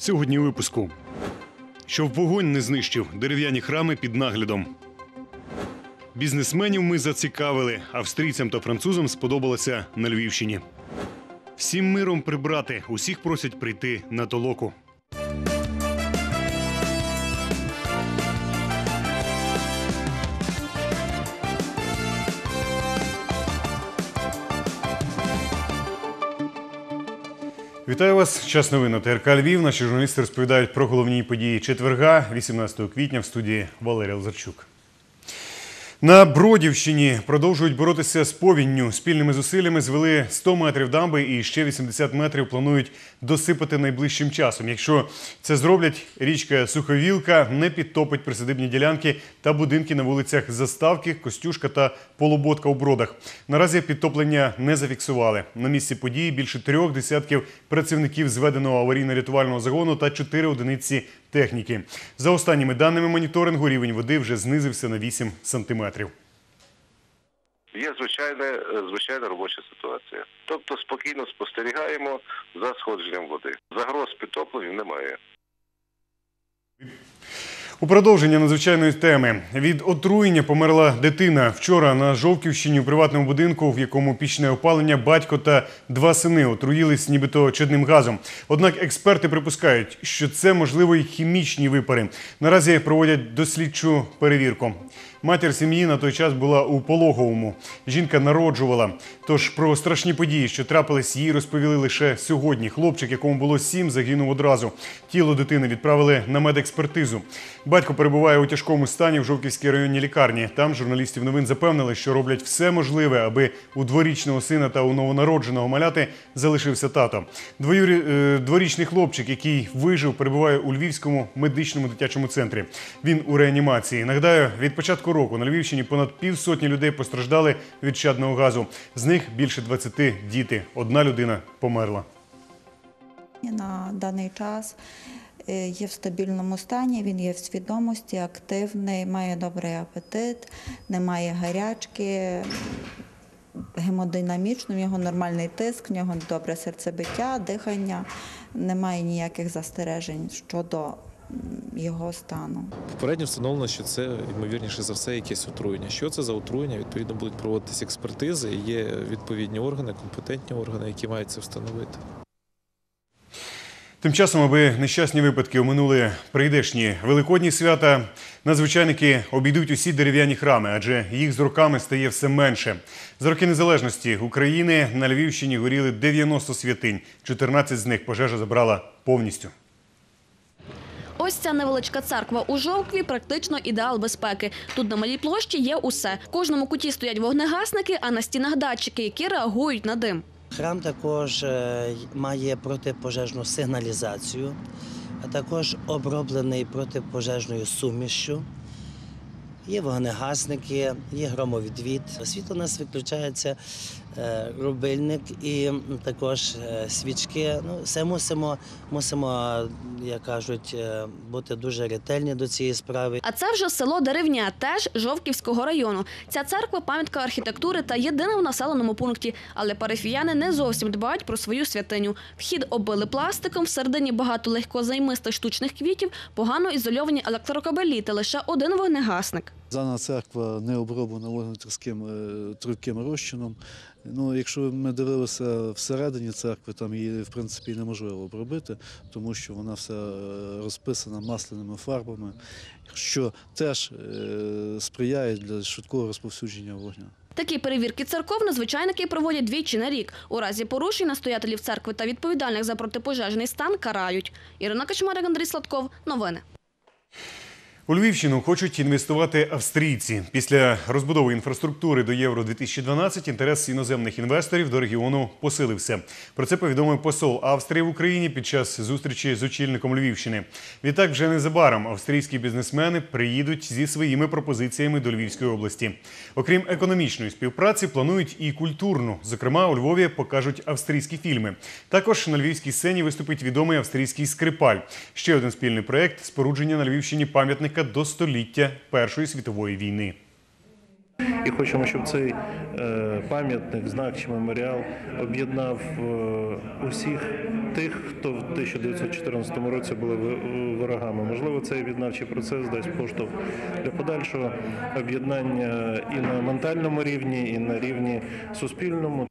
Сьогодні випуску. Щоб вогонь не знищив дерев'яні храми під наглядом. Бізнесменів ми зацікавили. Австрійцям та французам сподобалося на Львівщині. Всім миром прибрати. Усіх просять прийти на толоку. Вітаю вас. Час новин на ТРК Львів. Наші журналісти розповідають про головні події четверга, 18 квітня, в студії Валерія Лазарчук. На Бродівщині продовжують боротися з повінню. Спільними зусиллями звели 100 метрів дамби і ще 80 метрів планують досипати найближчим часом. Якщо це зроблять, річка Суховілка не підтопить присадибні ділянки та будинки на вулицях Заставки, Костюшка та Полуботка у Бродах. Наразі підтоплення не зафіксували. На місці події більше трьох десятків працівників зведеного аварійно-рятувального загону та чотири одиниці техніки. За останніми даними моніторингу, рівень води вже знизився на 8 сантиметрів. Є звичайна, звичайна робоча ситуація. Тобто спокійно спостерігаємо за сходженням води. Загроз підтопленню немає. У продовження надзвичайної теми від отруєння померла дитина. Вчора на Жовківщині у приватному будинку, в якому пічне опалення, батько та два сини отруїлись нібито чадним газом. Однак експерти припускають, що це можливо й хімічні випари. Наразі проводять дослідчу перевірку. Матір сім'ї на той час була у пологовому. Жінка народжувала. Тож про страшні події, що трапились, їй розповіли лише сьогодні. Хлопчик, якому було сім, загинув одразу. Тіло дитини відправили на медекспертизу. Батько перебуває у тяжкому стані в Жовківській районній лікарні. Там журналістів новин запевнили, що роблять все можливе, аби у дворічного сина та у новонародженого маляти залишився тато. Двоюрі... е, Дворічний хлопчик, який вижив, перебуває у Львівському медичному дитячому центрі. Він у реанімації. Нагадаю, від початку року на Львівщині понад півсотні людей постраждали від чадного газу. З них більше 20 діти. Одна людина померла. На даний час е, є в стабільному стані, він є в свідомості, активний, має добрий апетит, немає гарячки, гемодинамічно, в нього нормальний тиск, в нього добре серцебиття, дихання, немає ніяких застережень щодо його стану. Попередньо встановлено, що це ймовірніше за все якесь отруєння. Що це за отруєння? Відповідно будуть проводитися експертизи. і Є відповідні органи, компетентні органи, які мають це встановити. Тим часом, аби нещасні випадки оминули прийдешні великодні свята, надзвичайники обійдуть усі дерев'яні храми, адже їх з роками стає все менше. За роки незалежності України на Львівщині горіли 90 святинь. 14 з них пожежа забрала повністю. Ось ця невеличка церква у Жовкві практично ідеал безпеки. Тут на малій площі є усе. В кожному куті стоять вогнегасники, а на стінах датчики, які реагують на дим. Храм також е, має протипожежну сигналізацію, а також оброблений протипожежною сумішшю. Є вогнегасники, є громовідвід. Світло у нас виключається е, рубильник і також е, свічки. Ну, все мусимо, мусимо, як кажуть, е, бути дуже ретельні до цієї справи. А це вже село Деревня, теж Жовківського району. Ця церква пам'ятка архітектури та єдина в населеному пункті. Але парафіяни не зовсім дбають про свою святиню. Вхід оббили пластиком, всередині багато легкозаймистих штучних квітів, погано ізольовані електрокабелі та лише один вогнегасник. Дана церква не оброблена вогнетруским е, трубким розчином. Ну, якщо ми дивилися всередині церкви, там її в принципі неможливо обробити, тому що вона вся е, розписана масляними фарбами, що теж е, сприяє для швидкого розповсюдження вогню. Такі перевірки церков надзвичайники проводять двічі на рік. У разі порушень настоятелів церкви та відповідальних за протипожежний стан карають. Ірина Качмарик, Андрій Сладков. Новини. У Львівщину хочуть інвестувати австрійці. Після розбудови інфраструктури до Євро 2012 інтерес іноземних інвесторів до регіону посилився. Про це повідомив посол Австрії в Україні під час зустрічі з очільником Львівщини. Відтак, вже незабаром австрійські бізнесмени приїдуть зі своїми пропозиціями до Львівської області. Окрім економічної співпраці, планують і культурну. Зокрема, у Львові покажуть австрійські фільми. Також на львівській сцені виступить відомий австрійський скрипаль. Ще один спільний проект спорудження на Львівщині пам'ятника до століття Першої світової війни. І хочемо, щоб цей е, пам'ятник, знак чи меморіал об'єднав е, усіх тих, хто в 1914 році були ворогами. Можливо, цей об'єднавчий процес дасть поштовх для подальшого об'єднання і на ментальному рівні, і на рівні суспільному.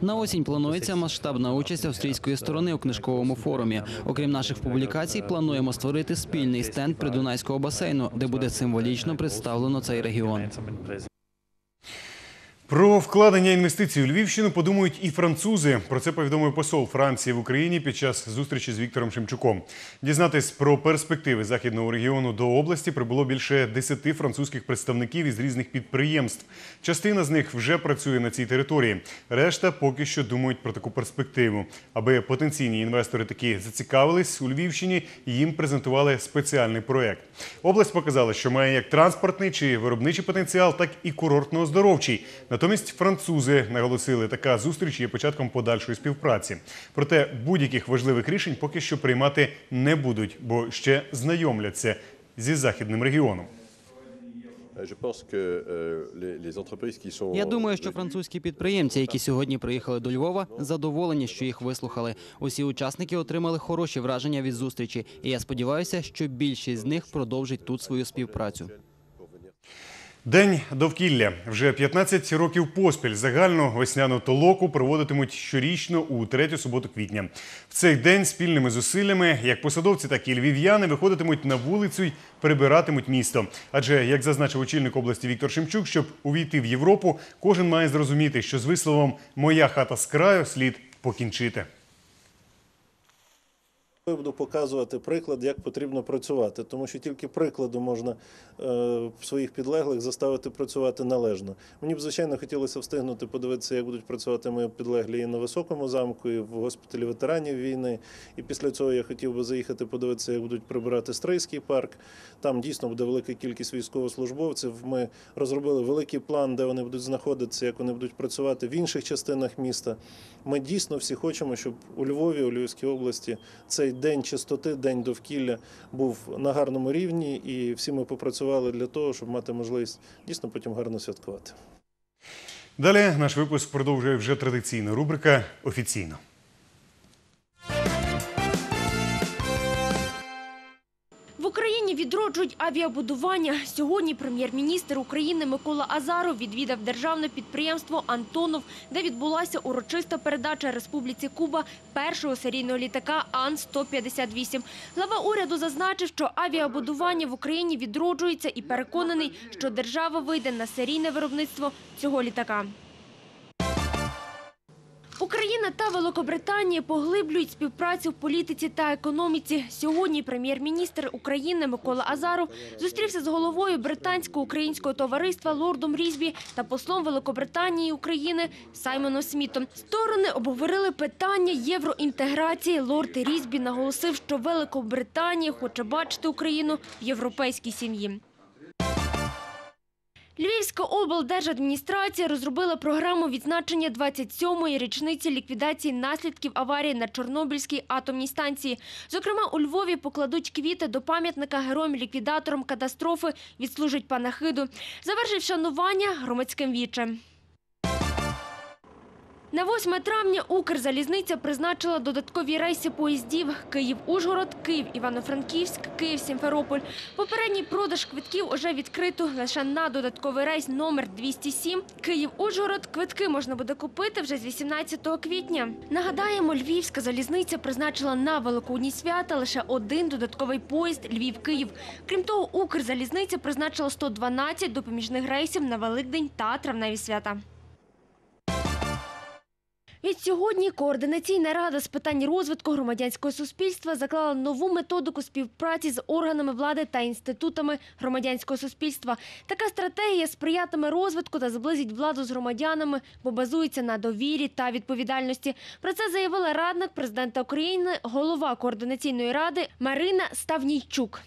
На осінь планується масштабна участь австрійської сторони у книжковому форумі. Окрім наших публікацій, плануємо створити спільний стенд придунайського басейну, де буде символічно представлено цей регіон. Про вкладення інвестицій у Львівщину подумають і французи. Про це повідомив посол Франції в Україні під час зустрічі з Віктором Шемчуком. Дізнатись про перспективи західного регіону до області прибуло більше 10 французьких представників із різних підприємств. Частина з них вже працює на цій території. Решта поки що думають про таку перспективу. Аби потенційні інвестори таки зацікавились у Львівщині, їм презентували спеціальний проект. Область показала, що має як транспортний чи виробничий потенціал, так і курортно-оздоровчий. Натомість французи наголосили, така зустріч є початком подальшої співпраці. Проте будь-яких важливих рішень поки що приймати не будуть, бо ще знайомляться зі західним регіоном. Qui sont. Я думаю, що французькі підприємці, які сьогодні приїхали до Львова, задоволені, що їх вислухали. Усі учасники отримали хороші враження від зустрічі, і я сподіваюся, що більшість з них продовжить тут свою співпрацю. День довкілля вже 15 років поспіль загальну весняну толоку проводитимуть щорічно у третю суботу квітня. В цей день спільними зусиллями як посадовці, так і львів'яни виходитимуть на вулицю й прибиратимуть місто. Адже, як зазначив очільник області Віктор Шемчук, щоб увійти в Європу, кожен має зрозуміти, що з висловом Моя хата з краю слід покінчити. Я буду показувати приклад, як потрібно працювати, тому що тільки прикладу можна е, своїх підлеглих заставити працювати належно. Мені б звичайно хотілося встигнути подивитися, як будуть працювати мої підлеглі і на високому замку, і в госпіталі ветеранів війни. І після цього я хотів би заїхати подивитися, як будуть прибирати Стрийський парк. Там дійсно буде велика кількість військовослужбовців. Ми розробили великий план, де вони будуть знаходитися, як вони будуть працювати в інших частинах міста. Ми дійсно всі хочемо, щоб у Львові, у Львівській області, цей день чистоти, день довкілля був на гарному рівні, і всі ми попрацювали для того, щоб мати можливість дійсно потім гарно святкувати. Далі наш випуск продовжує вже традиційна рубрика Офіційно. Відроджують авіабудування. Сьогодні прем'єр-міністр України Микола Азаров відвідав державне підприємство Антонов, де відбулася урочиста передача Республіці Куба першого серійного літака Ан-158. Глава уряду зазначив, що авіабудування в Україні відроджується і переконаний, що держава вийде на серійне виробництво цього літака. Україна та Великобританія поглиблюють співпрацю в політиці та економіці. Сьогодні прем'єр-міністр України Микола Азаров зустрівся з головою британсько-українського товариства лордом Різбі та послом Великобританії України Саймоном Смітом. Сторони обговорили питання євроінтеграції. Лорд Різбі наголосив, що Великобританія хоче бачити Україну в європейській сім'ї. Львівська облдержадміністрація розробила програму відзначення 27-ї річниці ліквідації наслідків аварії на Чорнобильській атомній станції. Зокрема, у Львові покладуть квіти до пам'ятника героям-ліквідаторам катастрофи, відслужить панахиду. Завершив шанування громадським вічем. На 8 травня Укрзалізниця призначила додаткові рейси поїздів Київ-Ужгород, Київ-Івано-Франківськ, Київ-Сімферополь. Попередній продаж квитків уже відкрито лише на додатковий рейс номер 207. Київ-Ужгород квитки можна буде купити вже з 18 квітня. Нагадаємо, Львівська залізниця призначила на Великодні свята лише один додатковий поїзд Львів-Київ. Крім того, Укрзалізниця призначила 112 допоміжних рейсів на Великдень та травневі свята. Відсьогодні Координаційна рада з питань розвитку громадянського суспільства заклала нову методику співпраці з органами влади та інститутами громадянського суспільства. Така стратегія сприятиме розвитку та зблизить владу з громадянами, бо базується на довірі та відповідальності. Про це заявила радник президента України, голова координаційної ради Марина Ставнійчук.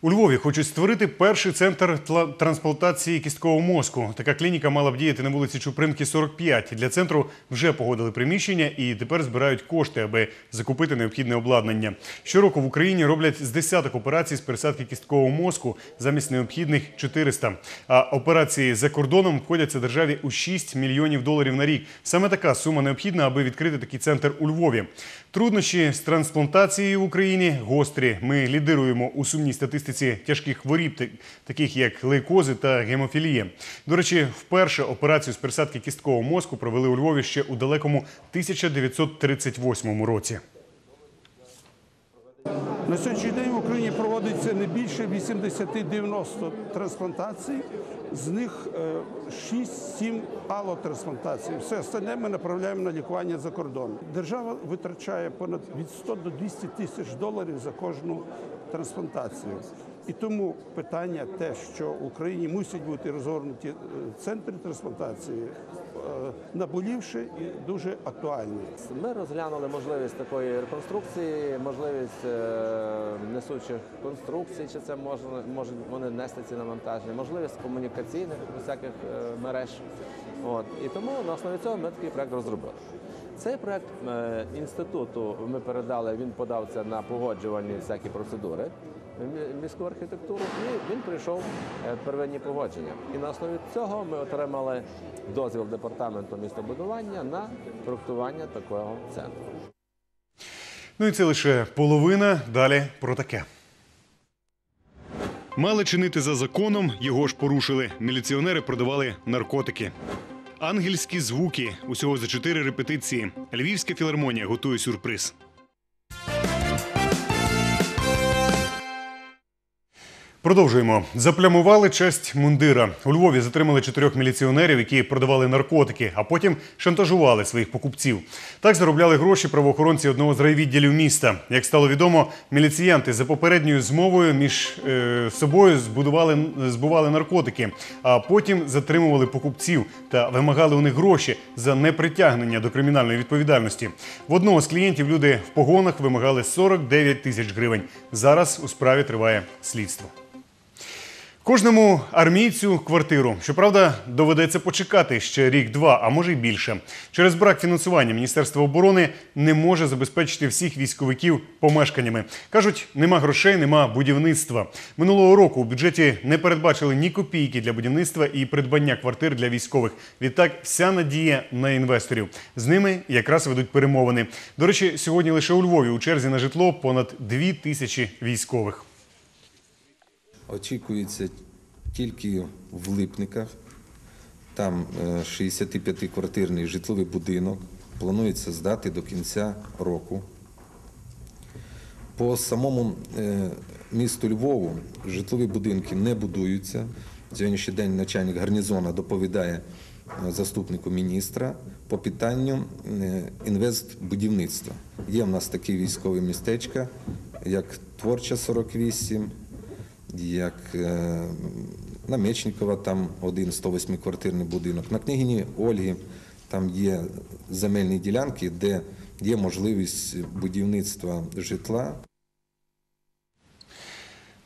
У Львові хочуть створити перший центр трансплантації кісткового мозку. Така клініка мала б діяти на вулиці Чупринки, 45. Для центру вже погодили приміщення і тепер збирають кошти, аби закупити необхідне обладнання. Щороку в Україні роблять з десяток операцій з пересадки кісткового мозку замість необхідних 400. А операції за кордоном обходяться державі у 6 мільйонів доларів на рік. Саме така сума необхідна, аби відкрити такий центр у Львові. Труднощі з трансплантацією в Україні гострі. Ми лідируємо у сумній статистиці тяжких хворіб, таких як лейкози та гемофілія. До речі, вперше операцію з пересадки кісткового мозку провели у Львові ще у далекому 1938 році. На сьогоднішній день в Україні проводиться не більше 80-90 трансплантацій, з них е, 6-7 алотрансплантацій. Все остальне ми направляємо на лікування за кордон. Держава витрачає понад від 100 до 200 тисяч доларів за кожну трансплантацію. І тому питання те, що в Україні мусять бути розгорнуті е, центри трансплантації, е, наболівши і дуже актуальні. Ми розглянули можливість такої реконструкції, можливість е, несучих конструкцій, чи це можуть вони нести ці навантаження, можливість комунікаційних всяких мереж. От. І тому на основі цього ми такий проект розробили. Цей проект е, інституту ми передали, він подався на погоджувальні всякі процедури міську архітектуру, і він прийшов е, первинні погодження. І на основі цього ми отримали дозвіл департаменту містобудування на проектування такого центру. Ну і це лише половина. Далі про таке. Мали чинити за законом, його ж порушили. Міліціонери продавали наркотики. Ангельські звуки усього за чотири репетиції. Львівська філармонія готує сюрприз. Продовжуємо. Заплямували честь мундира. У Львові затримали чотирьох міліціонерів, які продавали наркотики, а потім шантажували своїх покупців. Так заробляли гроші правоохоронці одного з райвідділів міста. Як стало відомо, міліціянти за попередньою змовою між е, собою збудували збували наркотики, а потім затримували покупців та вимагали у них гроші за непритягнення до кримінальної відповідальності. В одного з клієнтів люди в погонах вимагали 49 тисяч гривень. Зараз у справі триває слідство. Кожному армійцю квартиру. Щоправда, доведеться почекати ще рік-два, а може й більше. Через брак фінансування Міністерство оборони не може забезпечити всіх військовиків помешканнями. Кажуть, нема грошей, нема будівництва. Минулого року у бюджеті не передбачили ні копійки для будівництва і придбання квартир для військових. Відтак, вся надія на інвесторів. З ними якраз ведуть перемовини. До речі, сьогодні лише у Львові у черзі на житло понад дві тисячі військових. Очікується тільки в Липниках. Там е, 65-квартирний житловий будинок. Планується здати до кінця року. По самому е, місту Львову житлові будинки не будуються. Сьогоднішній день начальник гарнізону доповідає е, заступнику міністра по питанню е, інвестбудівництва. Є в нас такі військові містечка, як Творча 48, як е, на Мечникова там один 108-квартирний будинок. На княгині Ольги там є земельні ділянки, де є можливість будівництва житла.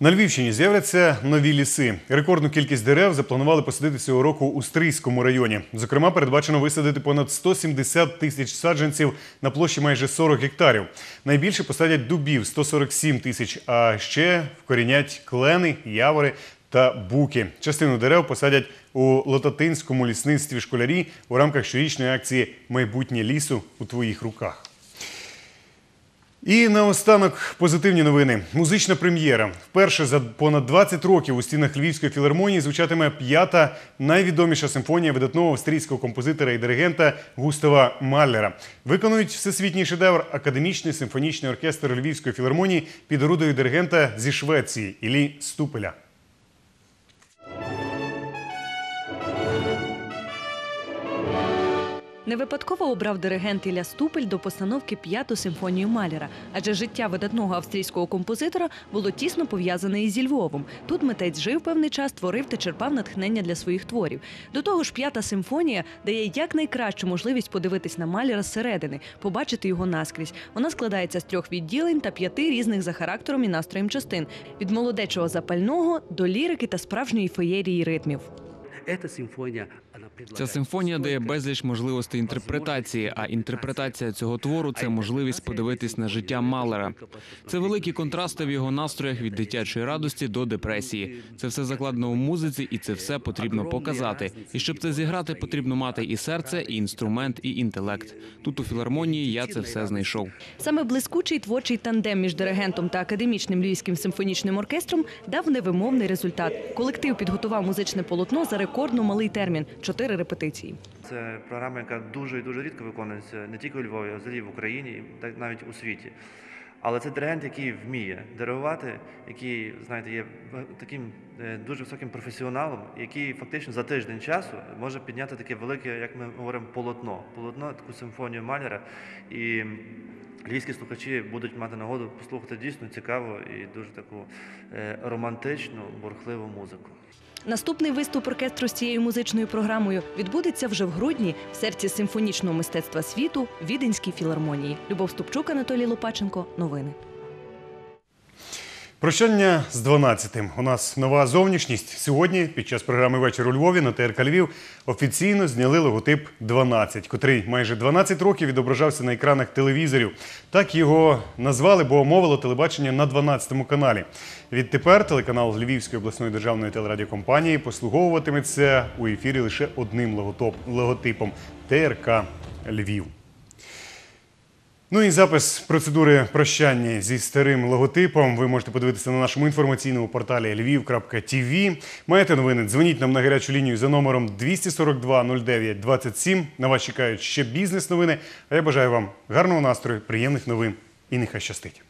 На Львівщині з'являться нові ліси. Рекордну кількість дерев запланували посадити цього року у Стрийському районі. Зокрема, передбачено висадити понад 170 тисяч саджанців на площі майже 40 гектарів. Найбільше посадять дубів 147 тисяч, а ще вкорінять клени, явори та буки. Частину дерев посадять у Лотатинському лісництві школярі у рамках щорічної акції Майбутнє лісу у твоїх руках. І наостанок позитивні новини. Музична прем'єра. Вперше за понад 20 років у стінах Львівської філармонії звучатиме п'ята найвідоміша симфонія видатного австрійського композитора і диригента Густава Маллера. Виконують всесвітній шедевр академічний симфонічний оркестр Львівської філармонії під орудою диригента зі Швеції Іллі Ступеля. Не випадково обрав диригент Ілля Ступель до постановки п'яту симфонію Малера, адже життя видатного австрійського композитора було тісно пов'язане із Львовом. Тут митець жив певний час, творив та черпав натхнення для своїх творів. До того ж, п'ята симфонія дає якнайкращу можливість подивитись на Малера зсередини, побачити його наскрізь. Вона складається з трьох відділень та п'яти різних за характером і настроєм частин від молодечого запального до лірики та справжньої феєрії ритмів. Ця симфонія дає безліч можливостей інтерпретації, а інтерпретація цього твору це можливість подивитись на життя Малера. Це великі контрасти в його настроях від дитячої радості до депресії. Це все закладено у музиці, і це все потрібно показати. І щоб це зіграти, потрібно мати і серце, і інструмент, і інтелект. Тут у філармонії я це все знайшов. Саме блискучий творчий тандем між диригентом та академічним львівським симфонічним оркестром дав невимовний результат. Колектив підготував музичне полотно за рекордно малий термін чотири репетиції. Це програма, яка дуже і дуже рідко виконується не тільки у Львові, а взагалі в Україні, так навіть у світі. Але це диригент, який вміє диригувати, який, знаєте, є таким е, дуже високим професіоналом, який фактично за тиждень часу може підняти таке велике, як ми говоримо, полотно. Полотно, таку симфонію Маляра. І львівські слухачі будуть мати нагоду послухати дійсно цікаву і дуже таку е, романтичну, бурхливу музику. Наступний виступ оркестру з цією музичною програмою відбудеться вже в грудні в серці симфонічного мистецтва світу Віденській філармонії. Любов Ступчук, Анатолій Лопаченко. Новини. Прощання з 12-тим. У нас нова зовнішність. Сьогодні, під час програми Вечір у Львові на ТРК Львів офіційно зняли логотип 12, котрий майже 12 років відображався на екранах телевізорів. Так його назвали, бо мовило телебачення на 12-му каналі. Відтепер телеканал Львівської обласної державної телерадіокомпанії послуговуватиметься у ефірі лише одним логотипом ТРК Львів. Ну і запис процедури прощання зі старим логотипом ви можете подивитися на нашому інформаційному порталі lviv.tv. Маєте новини? Дзвоніть нам на гарячу лінію за номером 242 09 27. На вас чекають ще бізнес-новини. А я бажаю вам гарного настрою, приємних новин і нехай щастить.